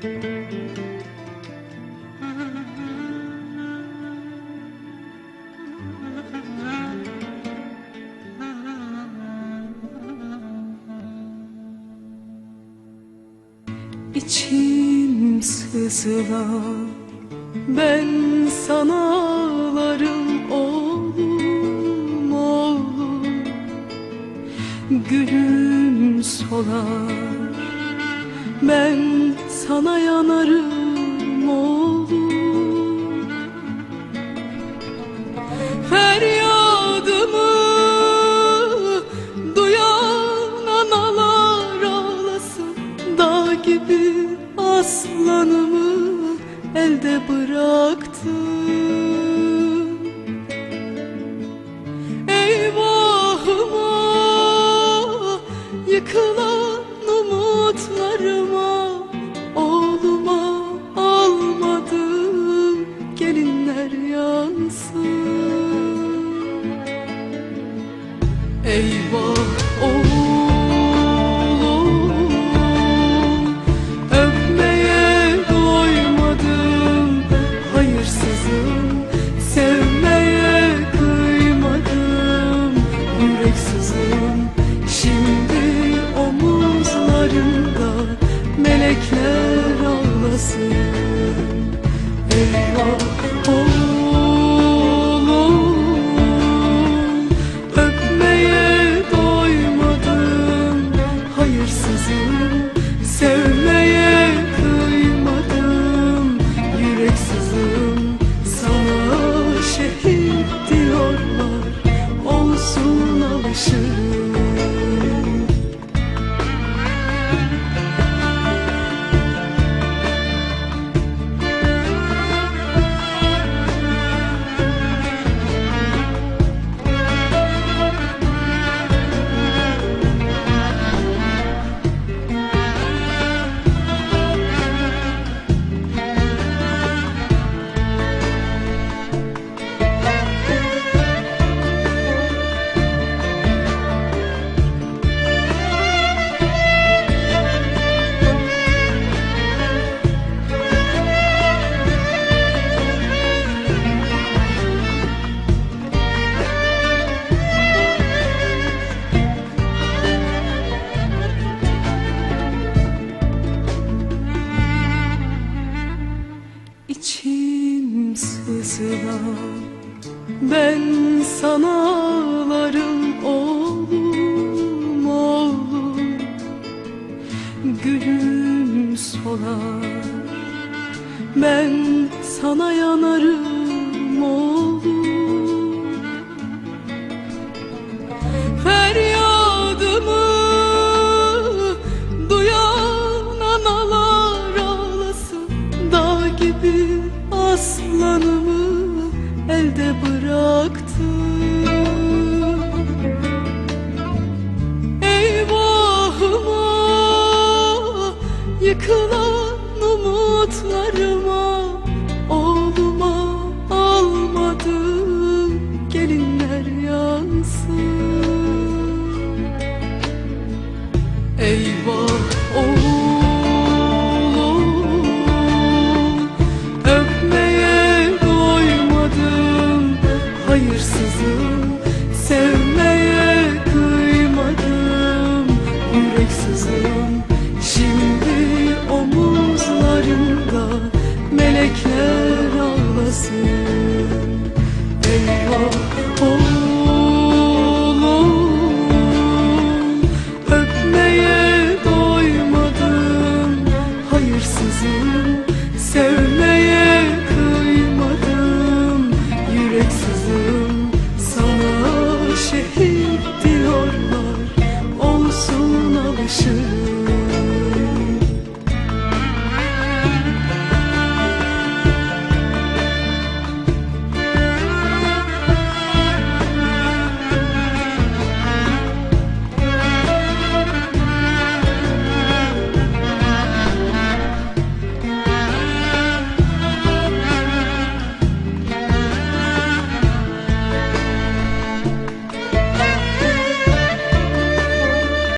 İçim sızlar Ben sana ağlarım oğlum oğlum. Gülüm solar ben sana yanarım oğlum. Feryadımı duyan analar ağlasın Dağ gibi aslanımı elde bıraktım Eyvahıma yıkılan Eyvah oğlum 是 Ben sana ağlarım oğlum oğlum. Gülüm solar. Ben sana yanarım oğlum elde bıraktım Eyvahıma yıkılan umutlarıma Oğluma almadım gelinler yansın. Eyvah боишься